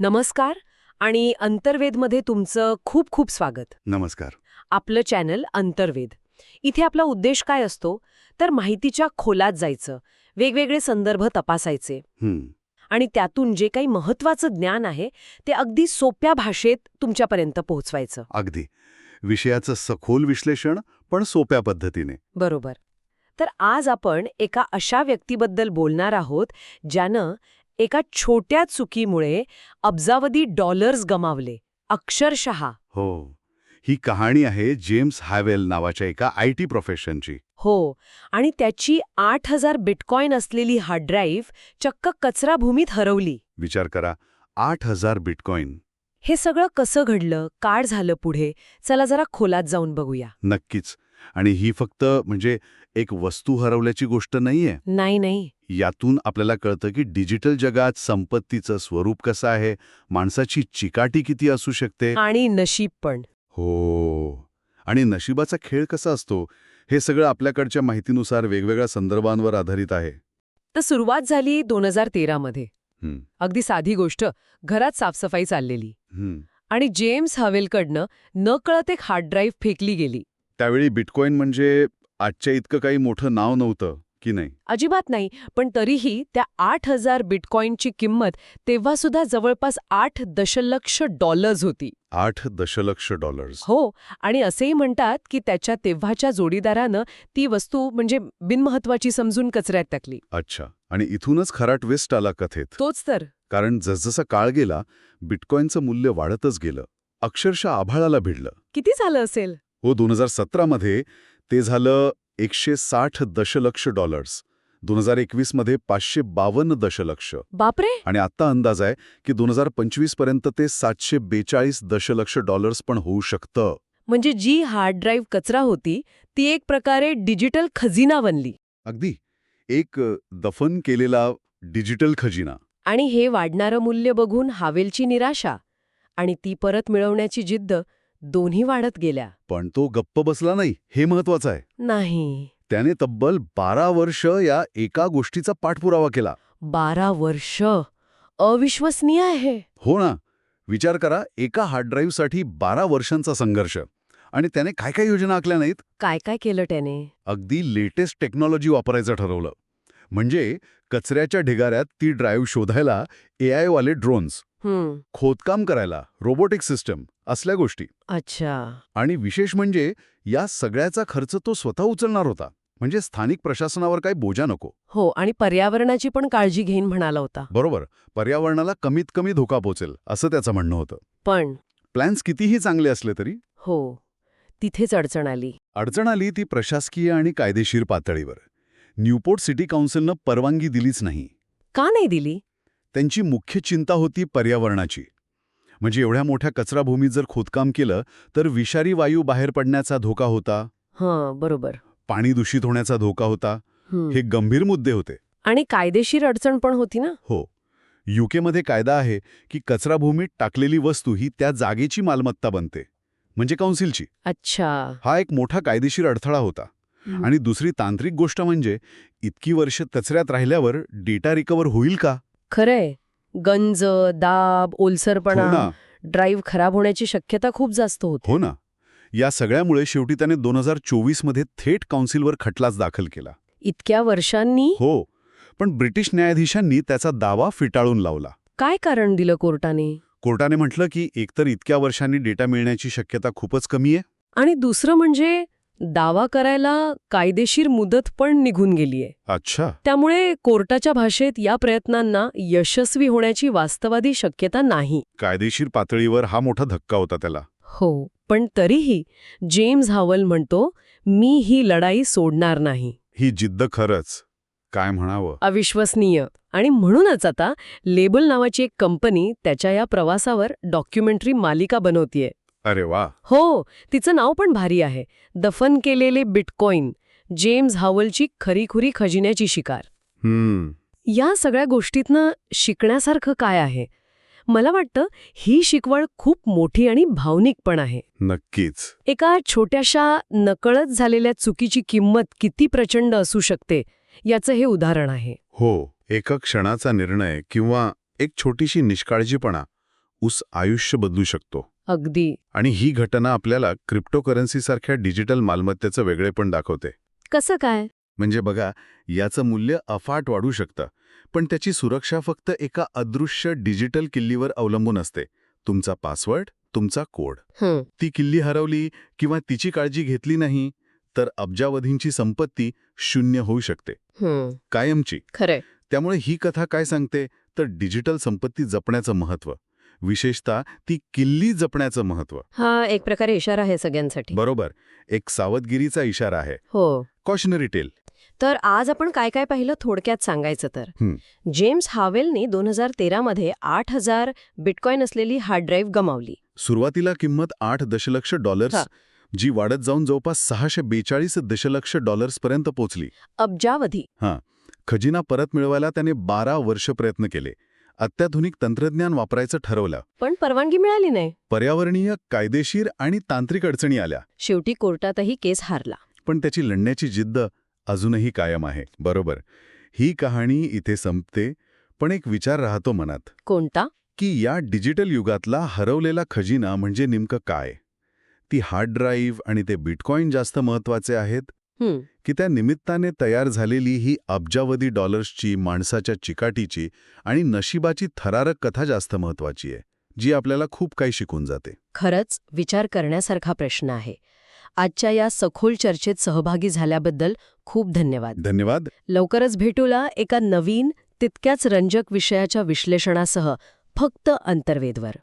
नमस्कार आणि अंतर्वेदमध्ये तुमचं खूप खूप स्वागत. नमस्कार. आपलं चॅनल अंतर्वेद. इथे आपला उद्देश काय असतो? तर माहितीच्या खोलात जायचं. वेगवेगळे संदर्भ तपासायचे. आणि त्यातून जे काही महत्वाचं ज्ञान आहे ते अगदी सोप्या भाषेत तुमच्यापर्यंत पोहोचवायचं. अगदी. विषयाचं सखोल विश्लेषण पण सोप्या पद्धतीने. बरोबर. तर आज आपण एका अशा व्यक्तीबद्दल बोलणार आहोत ज्यानं एका छोट्या चुकीमुळे अब्जावधी डॉलर्स गमावले. अक्षरशः. हो. ही कहाणी आहे जेम्स हॅवेल नावाच्या एका आय टी प्रोफेशनची. हो. आणि त्याची आठ हजार बिटकॉइन असलेली हार्ड ड्राईव्ह चक्क कचरा भूमीत हरवली. विचार करा आठ हजार बिटकॉइन हे सगळं कसं घडलं? काढ झालं पुढे? चला जरा खोलात जाऊन बघूया. नक्कीच. आणि ही फक्त म्हणजे एक वस्तू हरवल्याची गोष्ट नाहीये? नाही नाही. यातून आपल्याला कळतं की डिजिटल जगात संपत्तीचं स्वरूप कसं आहे माणसाची चिकाटी किती असू शकते? आणि नशीब पण. हो. आणि नशिबाचा खेळ कसा असतो? हे सगळं आपल्याकडच्या माहितीनुसार वेगवेगळ्या संदर्भांवर आधारित आहे. तर सुरुवात झाली दोन हजार तेरामध्ये अगदी साधी गोष्ट घरात साफसफाई चाललेली. आणि जेम्स हवेलकडनं न कळत एक हार्ड ड्राईव्ह फेकली गेली. त्यावेळी बिटकॉइन म्हणजे आजच्या इतकं काही मोठं नाव नव्हतं. की नाही. अजिबात नाही पण तरीही त्या आठ हजार बिटकॉइनची किंमत तेव्हा सुद्धा जवळपास आठ दशलक्ष डॉलर्स होती. आठ दशलक्ष डॉलर्स. हो आणि असेही म्हणतात की त्याच्या तेव्हाच्या जोडीदारानं ती वस्तू म्हणजे बिनमहत्वाची समजून कचऱ्यात टाकली. अच्छा आणि इथूनच खरा ट्विस्ट आला कथेत. तोच तर. कारण जसजसा काळ गेला बिटकॉइनचं मूल्य वाढतच गेलं. अक्षरशः आभाळाला भिडलं. किती झालं असेल? हो दोन हजार सतरामध्ये ते झालं एकशे साठ दशलक्ष डॉलर्स. दोन हजार एकवीसमध्ये पाचशे बावन्न दशलक्ष. बापरे! आणि आत्ता अंदाज आहे की दोन हजार पंचवीसपर्यंत ते सातशे बेचाळीस दशलक्ष डॉलर्स पण होऊ शकतं. म्हणजे जी हार्ड ड्राईव्ह कचरा होती ती एक प्रकारे डिजिटल खजिना बनली. अगदी. एक दफन केलेला डिजिटल खजिना. आणि हे वाढणारं मूल्य बघून हावेलची निराशा आणि ती परत मिळवण्याची जिद्द दोन्ही वाढत गेल्या. पण तो गप्प बसला नाही हे महत्वाचं आहे. नाही. त्याने तब्बल बारा वर्ष या एका गोष्टीचा पाठपुरावा केला. बारा वर्ष? अविश्वसनीय आहे. हो ना. विचार करा एका हार्ड ड्राईव्हसाठी बारा वर्षांचा संघर्ष. आणि त्याने काय काय योजना आखल्या नाहीत? काय काय केलं त्याने? अगदी लेटेस्ट टेक्नॉलॉजी वापरायचं ठरवलं. म्हणजे कचऱ्याच्या ढिगाऱ्यात ती ड्राईव्ह शोधायला ए वाले ड्रोन्स खोदकाम करायला रोबोटिक सिस्टम असल्या गोष्टी. अच्छा. आणि विशेष म्हणजे या सगळ्याचा खर्च तो स्वतः उचलणार होता. म्हणजे स्थानिक प्रशासनावर काही बोजा नको. हो आणि पर्यावरणाची पण काळजी घेईन म्हणाला होता. बरोबर. पर्यावरणाला कमीत कमी धोका पोचेल असं त्याचं म्हणणं होतं. पण प्लॅन्स कितीही चांगले असले तरी हो तिथेच अडचण आली. अडचण आली ती प्रशासकीय आणि कायदेशीर पातळीवर. न्यूपोर्ट सिटी काउन्सिलनं परवानगी दिलीच नाही. का नाही दिली? त्यांची मुख्य चिंता होती पर्यावरणाची. म्हणजे एवढ्या मोठ्या कचराभूमीत जर खोदकाम केलं तर विषारी वायू बाहेर पडण्याचा धोका होता. हं बरोबर. पाणी दूषित होण्याचा धोका होता. हं. गंभीर मुद्दे होते. आणि कायदेशीर अडचण पण होती ना? हो. यूकेमध्ये कायदा आहे की कचराभूमीत टाकलेली वस्तू ही त्या जागेची मालमत्ता बनते. म्हणजे काउन्सिलची अच्छा. हा एक मोठा कायदेशीर अडथळा होता. आणि दुसरी तांत्रिक गोष्ट म्हणजे इतकी वर्ष कचऱ्यात राहिल्यावर डेटा रिकवर होईल का? खरंय. गंज दाब हो ओलसरपणा ड्राईव्ह खराब होण्याची शक्यता खूप जास्त होती. हो ना. या सगळ्यामुळे शेवटी त्याने दोन हजार चोवीसमध्ये थेट काउन्सिलवर खटलाच दाखल केला. इतक्या वर्षांनी? हो. पण ब्रिटिश न्यायाधीशांनी त्याचा दावा फिटाळून लावला. काय कारण दिलं कोर्टाने? कोर्टाने म्हटलं की एकतर इतक्या वर्षांनी डेटा मिळण्याची शक्यता खूपच कमी आहे. आणि दुसरं म्हणजे दावा करायला कायदेशीर मुदत पण निघून गेलीये. अच्छा. त्यामुळे कोर्टाच्या भाषेत या प्रयत्नांना यशस्वी होण्याची वास्तवादी शक्यता नाही. कायदेशीर पातळीवर हा मोठा धक्का होता त्याला. हो पण तरीही जेम्स हावल म्हणतो मी ही लढाई सोडणार नाही. ही जिद्द खरंच. काय म्हणावं? अविश्वसनीय. आणि म्हणूनच आता लेबल नावाची एक कंपनी त्याच्या या प्रवासावर डॉक्युमेंटरी मालिका बनवतीये. अरे वा. हो तिचं नाव पण भारी आहे. दफन केलेले बिटकॉइन जेम्स हावलची खरीखुरी खजिन्याची शिकार. हम्म. या सगळ्या गोष्टीतनं शिकण्यासारखं काय आहे? मला वाटतं ही शिकवण खूप मोठी आणि भावनिक पण आहे. नक्कीच. एका छोट्याशा नकळत झालेल्या चुकीची किंमत किती प्रचंड असू शकते याचं हे उदाहरण आहे. हो एका क्षणाचा निर्णय किंवा एक छोटीशी निष्काळजीपणा उस आयुष्य बदलू शकतो. अगदी. आणि ही घटना आपल्याला क्रिप्टोकरन्सीसारख्या डिजिटल मालमत्तेचं वेगळेपण दाखवते. कसं काय? म्हणजे बघा याचं मूल्य अफाट वाढू शकतं पण त्याची सुरक्षा फक्त एका अदृश्य डिजिटल किल्लीवर अवलंबून असते. तुमचा पासवर्ड तुमचा कोड. हं, ती किल्ली हरवली किंवा तिची काळजी घेतली नाही तर अब्जावधींची संपत्ती शून्य होऊ शकते. हं, कायमची. खरंय. त्यामुळे ही कथा काय सांगते? तर डिजिटल संपत्ती जपण्याचं महत्त्व. विशेषतः ती किल्ली जपण्याचं महत्त्व. हा एक प्रकारे इशारा आहे सगळ्यांसाठी. बरोबर. एक सावधगिरीचा इशारा आहे. हो. कॉशनरी टेल तर आज आपण काय काय पाहिलं थोडक्यात सांगायचं तर. हं. जेम्स हावेलने दोन हजार तेरामध्ये आठ हजार बिटकॉईन असलेली हार्ड ड्राईव्ह गमावली. सुरुवातीला किंमत आठ दशलक्ष डॉलर्स हा. जी वाढत जाऊन जवळपास सहाशे बेचाळीस दशलक्ष डॉलर्सपर्यंत पोचली अब्जावधी. खजिना परत मिळवायला त्याने बारा वर्ष प्रयत्न केले. अत्याधुनिक तंत्रज्ञान वापरायचं ठरवलं. पण परवानगी मिळाली नाही. पर्यावरणीय कायदेशीर आणि तांत्रिक अडचणी आल्या. शेवटी कोर्टातही केस हारला. पण त्याची लढण्याची जिद्द अजूनही कायम आहे. बरोबर. ही कहाणी इथे संपते पण एक विचार राहतो मनात. कोणता? की या डिजिटल युगातला हरवलेला खजिना म्हणजे नेमकं काय? ती हार्ड ड्राईव्ह आणि ते बिटकॉईन जास्त महत्त्वाचे आहेत? की त्या निमित्ताने तयार झालेली ही अब्जावधी डॉलर्सची माणसाच्या चिकाटीची आणि नशिबाची थरारक कथा जास्त महत्वाची आहे जी आपल्याला खूप काही शिकून जाते. खरंच विचार करण्यासारखा प्रश्न आहे. आजच्या या सखोल चर्चेत सहभागी झाल्याबद्दल खूप धन्यवाद. धन्यवाद. लवकरच भेटूला एका नवीन तितक्याच रंजक विषयाच्या विश्लेषणासह फक्त अंतर्वेदवर.